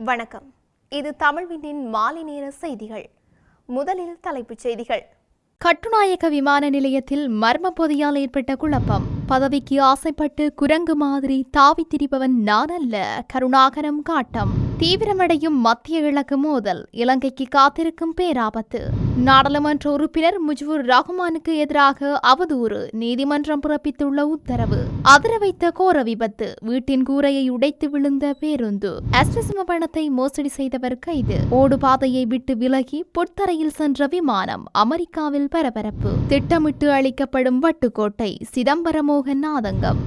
வணக்கம். இது தமிழ்வினின் மாலை நேர செய்திகள். முதலில் தலைப்புச் செய்திகள். கட்டுநாயக்க விமான நிலையத்தில் மர்ம பொதியால் ஏற்பட்ட குழப்பம். பதவிக்கு ஆசைப்பட்டு குரங்கு மாதிரி தாவி திரிபவன் நான் அல்ல கருணாகரம் காட்டம். தீவிரமடையும் மத்திய கிழக்கு மோதல் இலங்கைக்கு காத்திருக்கும் பேராபத்து. நாடாளுமன்ற உறுப்பினர் முஜ்புர் ரஹ்மானுக்கு எதிராக அவதூறு நீதிமன்றம் பிறப்பித்துள்ள உத்தரவு. அதிர வைத்த கோர விபத்து வீட்டின் கூரையை உடைத்து விழுந்த பேருந்து. அஸ்ட்ரசிம பணத்தை மோசடி செய்தவர் கைது. ஓடுபாதையை விட்டு விலகி பொற்தரையில் சென்ற விமானம் அமெரிக்காவில் பரபரப்பு. திட்டமிட்டு அளிக்கப்படும் வட்டுக்கோட்டை சிதம்பரமோகன் ஆதங்கம்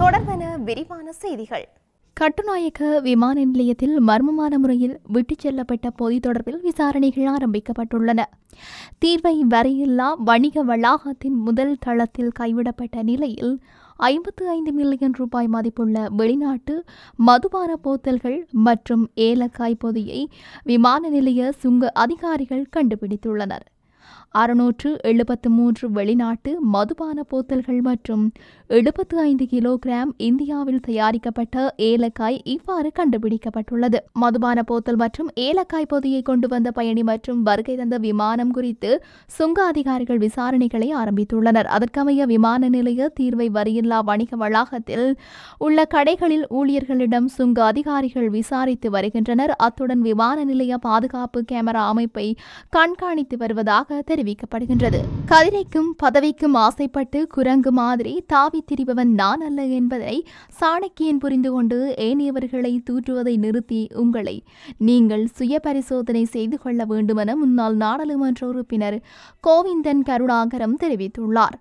தொடர்வன விரிவான செய்திகள். கட்டுநாயக்க விமான நிலையத்தில் மர்மமான முறையில் விட்டுச் செல்லப்பட்ட பொதி தொடர்பில் விசாரணைகள் ஆரம்பிக்கப்பட்டுள்ளன. தீர்வை வரையில்லா வணிக வளாகத்தின் முதல் தளத்தில் கைவிடப்பட்ட நிலையில் ஐம்பத்து ஐந்து மில்லியன் ரூபாய் மதிப்புள்ள வெளிநாட்டு மதுபான போத்தல்கள் மற்றும் ஏலக்காய் பொதியை விமான நிலைய சுங்க அதிகாரிகள் கண்டுபிடித்துள்ளனர். அறுநூற்று எழுபத்து மூன்று வெளிநாட்டு மதுபான போத்தல்கள் மற்றும் எழுபத்து ஐந்து கிலோகிராம் இந்தியாவில் தயாரிக்கப்பட்ட ஏலக்காய் இவ்வாறு கண்டுபிடிக்கப்பட்டுள்ளது. மதுபான போத்தல் மற்றும் ஏலக்காய் பொதியை கொண்டு வந்த பயணி மற்றும் வருகை தந்த விமானம் குறித்து சுங்க அதிகாரிகள் விசாரணைகளை ஆரம்பித்துள்ளனர். அதற்கமைய விமான நிலைய தீர்வை வரியில்லா வணிக வளாகத்தில் உள்ள கடைகளில் ஊழியர்களிடம் சுங்க அதிகாரிகள் விசாரித்து வருகின்றனர். அத்துடன் விமான நிலைய பாதுகாப்பு கேமரா அமைப்பை கண்காணித்து வருவதாக தெரிவிக்கப்படுகின்றது. கதிரைக்கும் பதவிக்கும் ஆசைப்பட்டு குரங்கு மாதிரி தாவி திரிபவன் நான் அல்ல என்பதை சாணக்கியன் புரிந்து கொண்டு ஏனையவர்களை தூற்றுவதை நிறுத்தி உங்களை நீங்கள் சுய பரிசோதனை செய்து கொள்ள வேண்டுமென முன்னாள் நாடாளுமன்ற உறுப்பினர் கோவிந்தன் கருணாகரம் தெரிவித்துள்ளார்.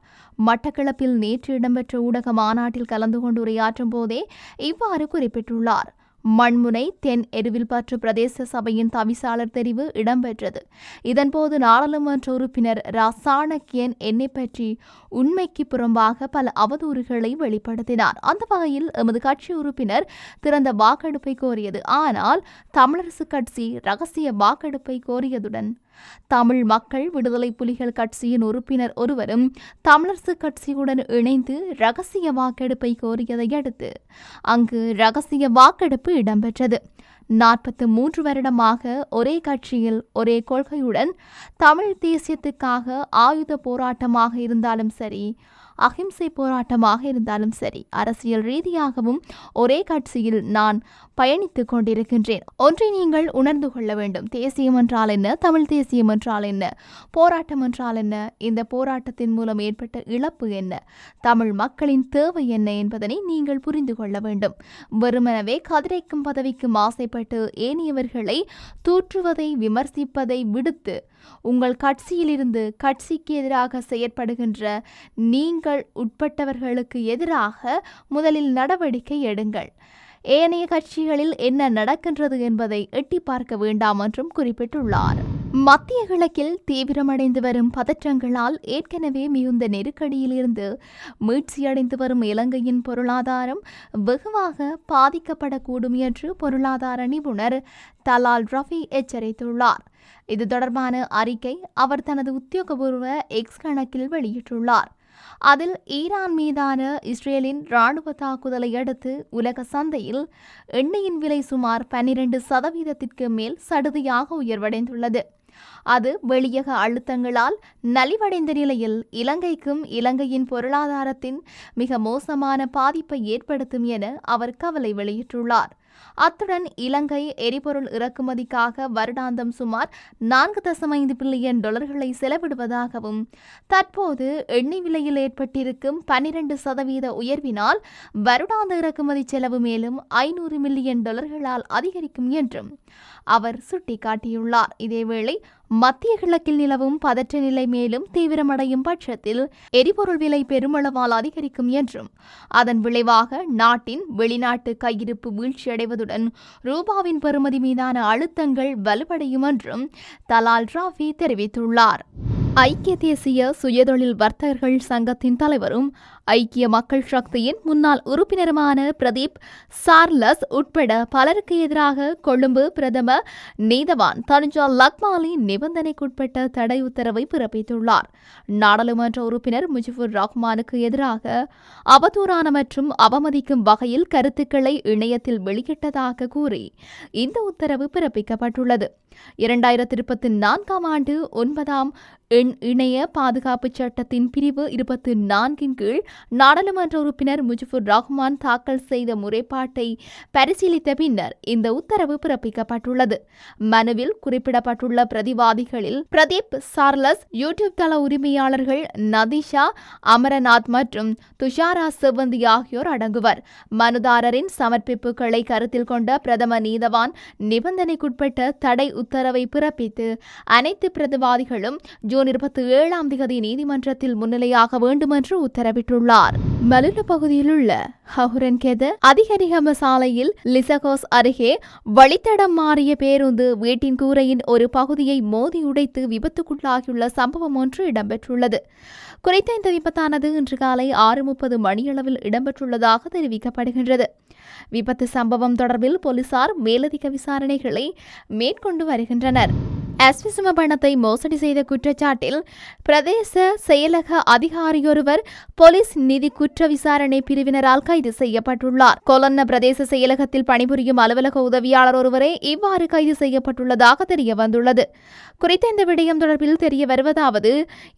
மட்டக்களப்பில் நேற்று இடம்பெற்ற ஊடக மாநாட்டில் கலந்து கொண்டு உரையாற்றும் போதே இவ்வாறு குறிப்பிட்டுள்ளார். மண்முனை தென் எருவில்பற்று பிரதேச சபையின் தவிசாளர் தெரிவு இடம்பெற்றது. இதன்போது நாடாளுமன்ற உறுப்பினர் ரா சாணக்கியன் என்னை பற்றி உண்மைக்கு புறம்பாக பல அவதூறுகளை வெளிப்படுத்தினார். அந்த வகையில் எமது கட்சி உறுப்பினர் திறந்த வாக்கெடுப்பை கோரியது. ஆனால் தமிழரசு கட்சி ரகசிய வாக்கெடுப்பை கோரியதுடன் தமிழ் மக்கள் விடுதலை புலிகள் கட்சியின் உறுப்பினர் ஒருவரும் தமிழரசு கட்சியுடன் இணைந்து ரகசிய வாக்கெடுப்பை கோரியதை அடுத்து அங்கு ரகசிய வாக்கெடுப்பு இடம்பெற்றது. நாற்பத்து மூன்று வருடமாக ஒரே கட்சியில் ஒரே கொள்கையுடன் தமிழ் தேசியத்துக்காக ஆயுத போராட்டமாக இருந்தாலும் சரி அகிம்சை போராட்டமாக இருந்தாலும் சரி அரசியல் ரீதியாகவும் ஒரே கட்சியில் நான் பயணித்துக் கொண்டிருக்கின்றேன். ஒன்றை நீங்கள் உணர்ந்து கொள்ள வேண்டும். தேசியம் என்றால் என்ன? தமிழ் தேசியம் என்றால் என்ன? போராட்டம் என்றால் என்ன? இந்த போராட்டத்தின் மூலம் ஏற்பட்ட இழப்பு என்ன? தமிழ் மக்களின் தேவை என்ன என்பதனை நீங்கள் புரிந்து கொள்ள வேண்டும். வெறுமனவே கதிரைக்கும் பதவிக்கும் ஆசைப்பட்டு ஏனியவர்களை தூற்றுவதை விமர்சிப்பதை விடுத்து உங்கள் கட்சியிலிருந்து கட்சிக்கு எதிராக செயற்படுகின்ற நீங்கள் உட்பட்டவர்களுக்கு எதிராக முதலில் நடவடிக்கை எடுங்கள். ஏனைய கட்சிகளில் என்ன நடக்கின்றது என்பதை எட்டி பார்க்க வேண்டாம் என்றும் குறிப்பிட்டுள்ளார். மத்திய கிழக்கில் தீவிரமடைந்து வரும் பதற்றங்களால் ஏற்கனவே மிகுந்த நெருக்கடியிலிருந்து மீட்சியடைந்து வரும் இலங்கையின் பொருளாதாரம் வெகுவாக பாதிக்கப்படக்கூடும் என்று பொருளாதார நிபுணர் தலால் ரஃபி எச்சரித்துள்ளார். இது தொடர்பான அறிக்கை அவர் தனது உத்தியோகபூர்வ எக்ஸ் கணக்கில் வெளியிட்டுள்ளார். அதில் ஈரான் மீதான இஸ்ரேலின் இராணுவ தாக்குதலை அடுத்து உலக சந்தையில் எண்ணெயின் விலை சுமார் பன்னிரண்டு சதவீதத்திற்கு மேல் சடுதியாக உயர்வடைந்துள்ளது. அது வெளியக அழுத்தங்களால் நலிவடைந்த நிலையில் இலங்கைக்கும் இலங்கையின் பொருளாதாரத்தின் மிக மோசமான பாதிப்பை ஏற்படுத்தும் என அவர் கவலை வெளியிட்டுள்ளார். அத்துடன் இலங்கை எரிபொருள் இறக்குமதிக்காக வருடாந்தம் சுமார் நான்கு தசம் ஐந்து பில்லியன் டாலர்களை செலவிடுவதாகவும் தற்போது எண்ணெய் விலையில் ஏற்பட்டிருக்கும் பனிரெண்டு சதவீத உயர்வினால் வருடாந்த இறக்குமதி செலவு மேலும் ஐநூறு மில்லியன் டாலர்களால் அதிகரிக்கும் என்றும் அவர் சுட்டிக்காட்டியுள்ளார். இதேவேளை மத்திய கிழக்கில் நிலவும் பதற்ற நிலை மேலும் தீவிரமடையும் பட்சத்தில் எரிபொருள் விலை பெருமளவால் அதிகரிக்கும் என்றும் அதன் விளைவாக நாட்டின் வெளிநாட்டு கையிருப்பு வீழ்ச்சியடைவதுடன் ரூபாவின் பெறுமதி மீதான அழுத்தங்கள் வலுவடையும் என்றும் தலால் ராஃபி தெரிவித்துள்ளார். ஐக்கிய தேசிய சுயதொழில் வர்த்தகர்கள் சங்கத்தின் தலைவரும் ஐக்கிய மக்கள் சக்தியின் முன்னாள் உறுப்பினருமான பிரதீப் சார்லஸ் உட்பட பலருக்கு எதிராக கொழும்பு பிரதம நீதவான் தனுஜா லக்மாலி நிபந்தனைக்குட்பட்ட தடை உத்தரவை பிறப்பித்துள்ளார். நாடாளுமன்ற உறுப்பினர் முஜிபுர் ரஹ்மானுக்கு எதிராக அவதூறான மற்றும் அவமதிக்கும் வகையில் கருத்துக்களை இணையத்தில் வெளியிட்டதாக கூறி இந்த உத்தரவு பிறப்பிக்கப்பட்டுள்ளது. இரண்டாயிரத்தி இருபத்தி நான்காம் ஆண்டு ஒன்பதாம் எண் இணைய பாதுகாப்பு சட்டத்தின் பிரிவு இருபத்தி நான்கின் கீழ் நாடாளுமன்ற உறுப்பினர் முஜிபுர் ரஹ்மான் தாக்கல் செய்த முறைப்பாட்டை பரிசீலித்த பின்னர் இந்த உத்தரவு பிறப்பிக்கப்பட்டுள்ளது. மனுவில் குறிப்பிடப்பட்டுள்ள பிரதிவாதிகளில் பிரதீப் சார்லஸ் யூடியூப் தள உரிமையாளர்கள் நதிஷா அமரநாத் மற்றும் துஷாரா செவந்தி ஆகியோர் அடங்குவர். மனுதாரரின் சமர்ப்பிப்புகளை கருத்தில் கொண்ட பிரதம நீதவான் நிபந்தனைக்குட்பட்ட தடை உத்தரவை பிறப்பித்து அனைத்து பிரதிவாதிகளும் ஜூன் இருபத்தி ஏழாம் தேதி நீதிமன்றத்தில் முன்னிலையாக வேண்டுமென்று உத்தரவிட்டுள்ளார். மலுல பகுதியில் உள்ள ஹவுரன்கெத அதிகரிகம சாலையில் லிசகோஸ் அருகே வழித்தடம் மாறிய பேருந்து வீட்டின் கூரையின் ஒரு பகுதியை மோதி உடைத்து விபத்துக்குள்ளாகியுள்ள சம்பவம் ஒன்று இடம்பெற்றுள்ளது. குறித்த இந்த விபத்தானது இன்று காலை ஆறு முப்பது மணியளவில் இடம்பெற்றுள்ளதாக தெரிவிக்கப்படுகின்றது. விபத்து சம்பவம் தொடர்பில் போலீசார் மேலதிக விசாரணைகளை மேற்கொண்டு வருகின்றனர். அஸ்விசம பணத்தை மோசடி செய்த குற்றச்சாட்டில் பிரதேச செயலக அதிகாரியொருவர் போலீஸ் நிதி குற்ற விசாரணை பிரிவினரால் கைது செய்யப்பட்டுள்ளார். கொலன்ன பிரதேச செயலகத்தில் பணிபுரியும் அலுவலக உதவியாளர் ஒருவரே இவ்வாறு கைது செய்யப்பட்டுள்ளதாக தெரிய வந்துள்ளது குறித்த இந்த விடயம் தொடர்பில் தெரிய வருவதாவது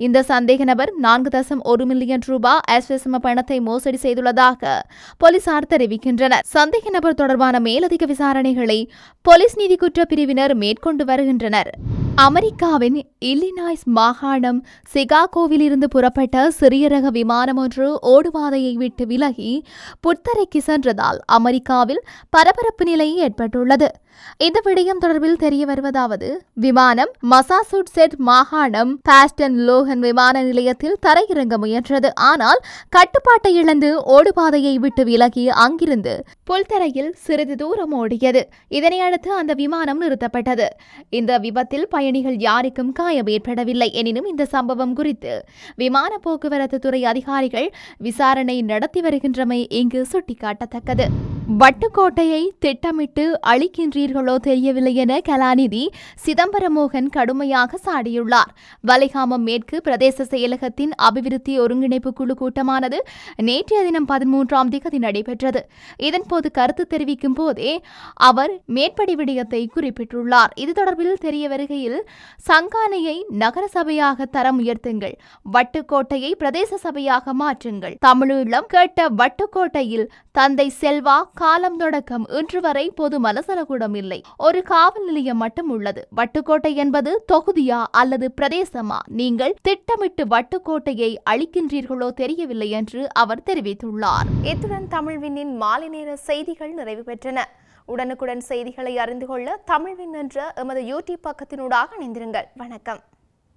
இந்த சந்தேக நபர் நான்கு தசம் ஒரு மில்லியன் ரூபாய் அஸ்விசம பணத்தை மோசடி செய்துள்ளதாக போலீசார் தெரிவிக்கின்றனர். சந்தேக நபர் தொடர்பான மேலதிக விசாரணைகளை போலீஸ் நீதி குற்ற பிரிவினர் மேற்கொண்டு வருகின்றனர். அமெரிக்காவின் இல்லினாய்ஸ் மாகாணம் சிகாகோவிலிருந்து புறப்பட்ட சிறிய ரக விமானம் ஒன்று ஓடுபாதையை விட்டு விலகி புத்தரைக்கு சென்றதால் அமெரிக்காவில் பரபரப்பு நிலை ஏற்பட்டுள்ளது. இந்த விடயம் தொடர்பில் தெரிய வருவதாவது விமானம் மசாசூட்செட் மாகாணம் பாஸ்டன் லோகன் விமான நிலையத்தில் தரையிறங்க முயன்றது. ஆனால் கட்டுப்பாட்டை இழந்து ஓடுபாதையை விட்டு விலகி அங்கிருந்து புல்தரையில் சிறிது தூரம் ஓடியது. இதனையடுத்து அந்த விமானம் நிறுத்தப்பட்டது. இந்த விபத்தில் பயணிகள் யாருக்கும் காயம் ஏற்படவில்லை. எனினும் இந்த சம்பவம் குறித்து விமான போக்குவரத்து துறை அதிகாரிகள் விசாரணை நடத்தி வருகின்றமை இங்கு சுட்டிக்காட்டத்தக்கது. வட்டுக்கோட்டையை திட்டமிட்டு அழிக்கின்றீர்களோ தெரியவில்லை என கலாநிதி சிதம்பரமோகன் கடுமையாக சாடியுள்ளார். வலைகாமம் மேற்கு பிரதேச செயலகத்தின் அபிவிருத்தி ஒருங்கிணைப்பு குழு கூட்டமானது நேற்றைய தினம் பதிமூன்றாம் திகதி நடைபெற்றது. இதன்போது கருத்து தெரிவிக்கும் போதே அவர் மேற்படி விடயத்தை குறிப்பிட்டுள்ளார். இது தொடர்பில் தெரிய வருகையில் சங்கானையை நகர சபையாக தரம் உயர்த்துங்கள் வட்டுக்கோட்டையை பிரதேச சபையாக மாற்றுங்கள். தமிழீழம் கேட்ட வட்டுக்கோட்டையில் தந்தை செல்வா காலம் தொடக்கம் இன்று வரை பொது மலசலகூடம் இல்லை. ஒரு காவல் நிலையம் மட்டும் உள்ளது. வட்டுக்கோட்டை என்பது தொகுதியா அல்லது பிரதேசமா? நீங்கள் திட்டமிட்டு வட்டுக்கோட்டையை அளிக்கின்றீர்களோ தெரியவில்லை என்று அவர் தெரிவித்துள்ளார். இத்துடன் தமிழ்வினின் மாலை நேர செய்திகள் நிறைவு பெற்றன. உடனுக்குடன் செய்திகளை அறிந்து கொள்ள தமிழ்வின் என்ற எமது யூடியூப் பக்கத்தினூடாக இணைந்திருங்கள். வணக்கம்.